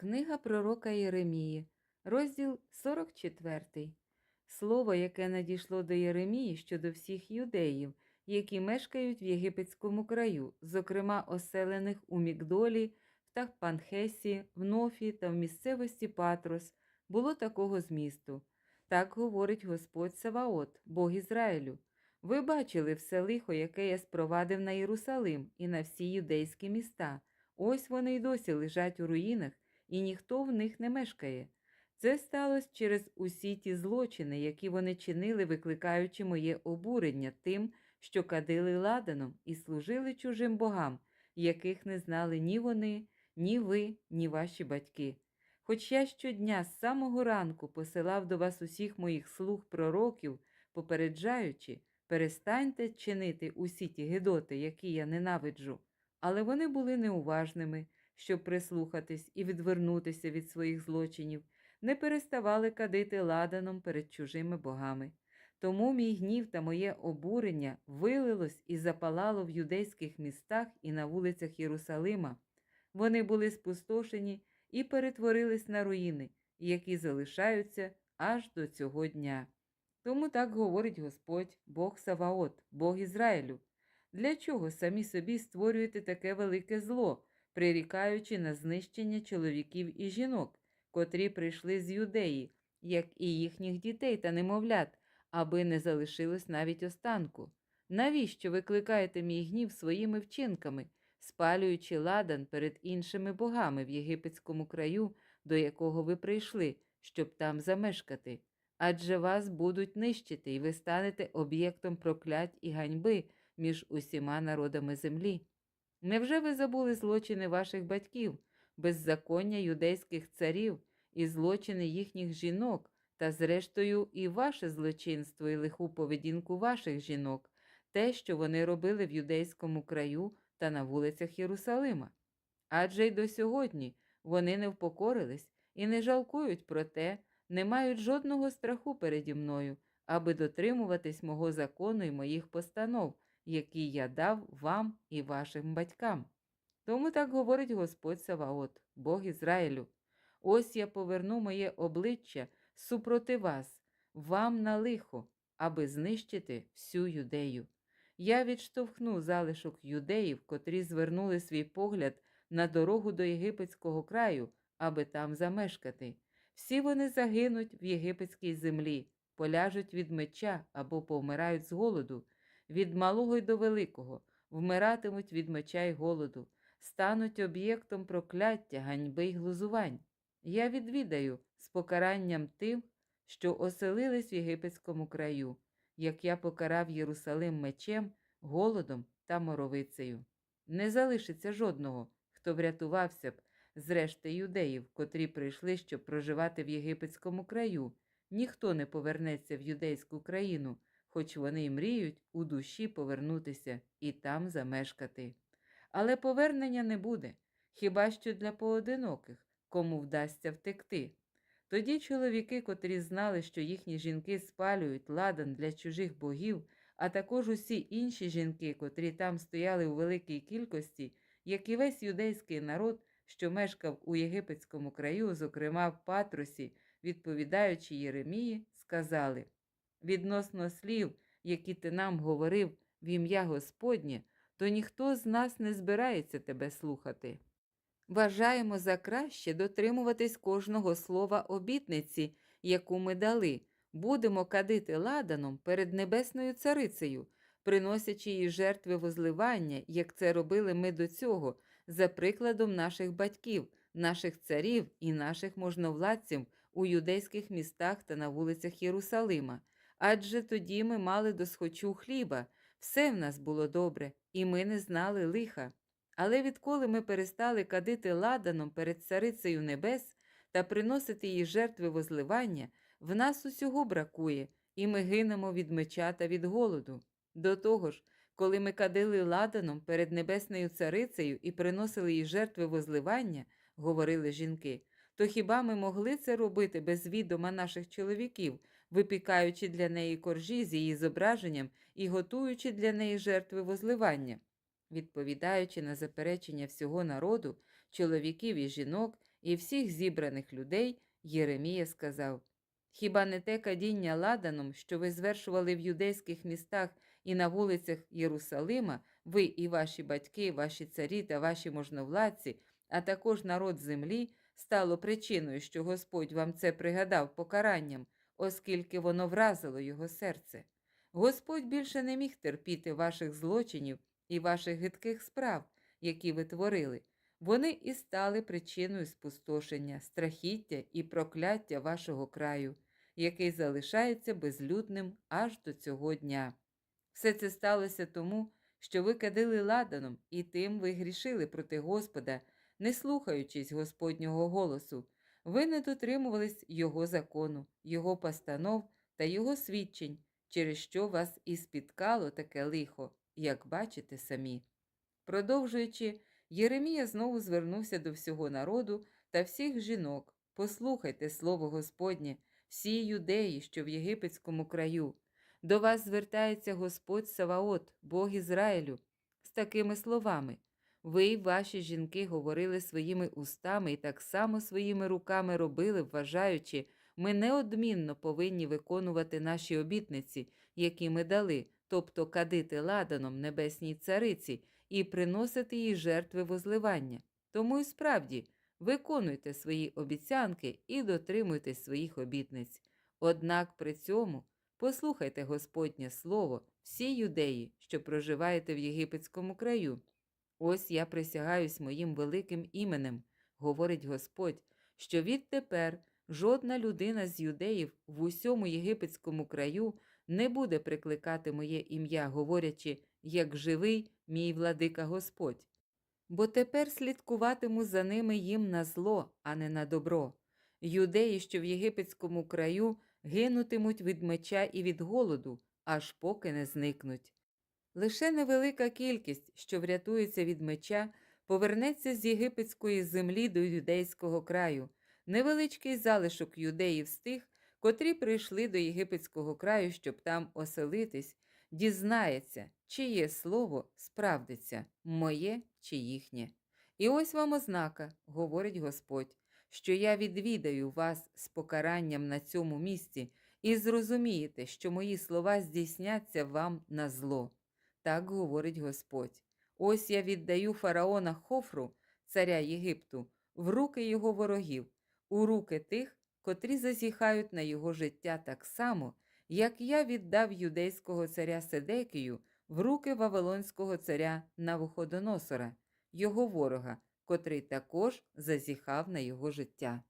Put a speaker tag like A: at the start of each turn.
A: Книга пророка Єремії, розділ 44. Слово, яке надійшло до Єремії щодо всіх юдеїв, які мешкають в єгипетському краю, зокрема оселених у Мігдолі, в Тахпанхесі, в Нофі та в місцевості Патрос, було такого змісту. Так говорить Господь Саваот, Бог Ізраїлю. Ви бачили все лихо, яке я спровадив на Єрусалим і на всі юдейські міста. Ось вони й досі лежать у руїнах, і ніхто в них не мешкає. Це сталося через усі ті злочини, які вони чинили, викликаючи моє обурення тим, що кадили ладаном і служили чужим богам, яких не знали ні вони, ні ви, ні ваші батьки. Хоч я щодня з самого ранку посилав до вас усіх моїх слуг пророків, попереджаючи, перестаньте чинити усі ті гидоти, які я ненавиджу. Але вони були неуважними, щоб прислухатись і відвернутися від своїх злочинів, не переставали кадити ладаном перед чужими богами. Тому мій гнів та моє обурення вилилось і запалало в юдейських містах і на вулицях Єрусалима. Вони були спустошені і перетворились на руїни, які залишаються аж до цього дня. Тому так говорить Господь, Бог Саваот, Бог Ізраїлю. Для чого самі собі створюєте таке велике зло, прирікаючи на знищення чоловіків і жінок, котрі прийшли з юдеї, як і їхніх дітей та немовлят, аби не залишилось навіть останку? Навіщо викликаєте мій гнів своїми вчинками, спалюючи ладан перед іншими богами в єгипетському краю, до якого ви прийшли, щоб там замешкати? Адже вас будуть нищити, і ви станете об'єктом проклять і ганьби між усіма народами землі. Невже ви забули злочини ваших батьків, беззаконня юдейських царів і злочини їхніх жінок, та, зрештою, і ваше злочинство і лиху поведінку ваших жінок, те, що вони робили в юдейському краю та на вулицях Єрусалима? Адже й до сьогодні вони не впокорились і не жалкують про те, не мають жодного страху переді мною, аби дотримуватись мого закону і моїх постанов, які я дав вам і вашим батькам. Тому так говорить Господь Саваот, Бог Ізраїлю. Ось я поверну моє обличчя супроти вас, вам на лихо, аби знищити всю юдею. Я відштовхну залишок юдеїв, котрі звернули свій погляд на дорогу до єгипетського краю, аби там замешкати. Всі вони загинуть в єгипетській землі, поляжуть від меча або повмирають з голоду, від малого й до великого, вмиратимуть від меча й голоду, стануть об'єктом прокляття, ганьби й глузувань. Я відвідаю з покаранням тим, що оселились в єгипетському краю, як я покарав Єрусалим мечем, голодом та моровицею. Не залишиться жодного, хто врятувався б з решти юдеїв, котрі прийшли, щоб проживати в єгипетському краю. Ніхто не повернеться в юдейську країну, хоч вони й мріють у душі повернутися і там замешкати. Але повернення не буде, хіба що для поодиноких, кому вдасться втекти. Тоді чоловіки, котрі знали, що їхні жінки спалюють ладан для чужих богів, а також усі інші жінки, котрі там стояли у великій кількості, як і весь юдейський народ, що мешкав у єгипетському краю, зокрема в Патрусі, відповідаючи Єремії, сказали відносно слів, які ти нам говорив в ім'я Господнє, то ніхто з нас не збирається тебе слухати. Вважаємо за краще дотримуватись кожного слова обітниці, яку ми дали, будемо кадити ладаном перед небесною царицею, приносячи їй жертви возливання, як це робили ми до цього, за прикладом наших батьків, наших царів і наших можновладців у юдейських містах та на вулицях Єрусалима. Адже тоді ми мали досхочу хліба, все в нас було добре, і ми не знали лиха. Але відколи ми перестали кадити ладаном перед царицею небес та приносити їй жертви возливання, в нас усього бракує, і ми гинемо від меча та від голоду. До того ж, коли ми кадили ладаном перед небесною царицею і приносили їй жертви возливання, говорили жінки, то хіба ми могли це робити без відома наших чоловіків, випікаючи для неї коржі з її зображенням і готуючи для неї жертви возливання? Відповідаючи на заперечення всього народу, чоловіків і жінок, і всіх зібраних людей, Єремія сказав: Хіба не те кадіння ладаном, що ви звершували в юдейських містах і на вулицях Єрусалима, ви і ваші батьки, ваші царі та ваші можновладці, а також народ землі, стало причиною, що Господь вам це пригадав покаранням, оскільки воно вразило його серце. Господь більше не міг терпіти ваших злочинів і ваших гидких справ, які ви творили. Вони і стали причиною спустошення, страхіття і прокляття вашого краю, який залишається безлюдним аж до цього дня. Все це сталося тому, що ви кадили ладаном, і тим ви грішили проти Господа, не слухаючись Господнього голосу. Ви не дотримувались Його закону, Його постанов та Його свідчень, через що вас і спіткало таке лихо, як бачите самі. Продовжуючи, Єремія знову звернувся до всього народу та всіх жінок. Послухайте слово Господнє, всі юдеї, що в єгипетському краю. До вас звертається Господь Саваот, Бог Ізраїлю, з такими словами. Ви ваші жінки говорили своїми устами і так само своїми руками робили, вважаючи, ми неодмінно повинні виконувати наші обітниці, які ми дали, тобто кадити ладаном небесній цариці і приносити їй жертви возливання. Тому і справді виконуйте свої обіцянки і дотримуйте своїх обітниць. Однак при цьому послухайте Господнє слово, всі юдеї, що проживаєте в єгипетському краю. Ось я присягаюсь моїм великим іменем, говорить Господь, що відтепер жодна людина з юдеїв в усьому єгипетському краю не буде прикликати моє ім'я, говорячи, як живий мій владика Господь. Бо тепер слідкуватиму за ними їм на зло, а не на добро. Юдеї, що в єгипетському краю, гинутимуть від меча і від голоду, аж поки не зникнуть. Лише невелика кількість, що врятується від меча, повернеться з єгипетської землі до юдейського краю, невеличкий залишок юдеїв з тих, котрі прийшли до єгипетського краю, щоб там оселитись, дізнається, чиє слово справдиться, моє чи їхнє. І ось вам ознака, говорить Господь, що я відвідаю вас з покаранням на цьому місці, і зрозумієте, що мої слова здійсняться вам на зло. Так говорить Господь. Ось я віддаю фараона Хофру, царя Єгипту, в руки його ворогів, у руки тих, котрі зазіхають на його життя так само, як я віддав юдейського царя Седекію в руки Вавилонського царя Навуходоносора, його ворога, котрий також зазіхав на його життя.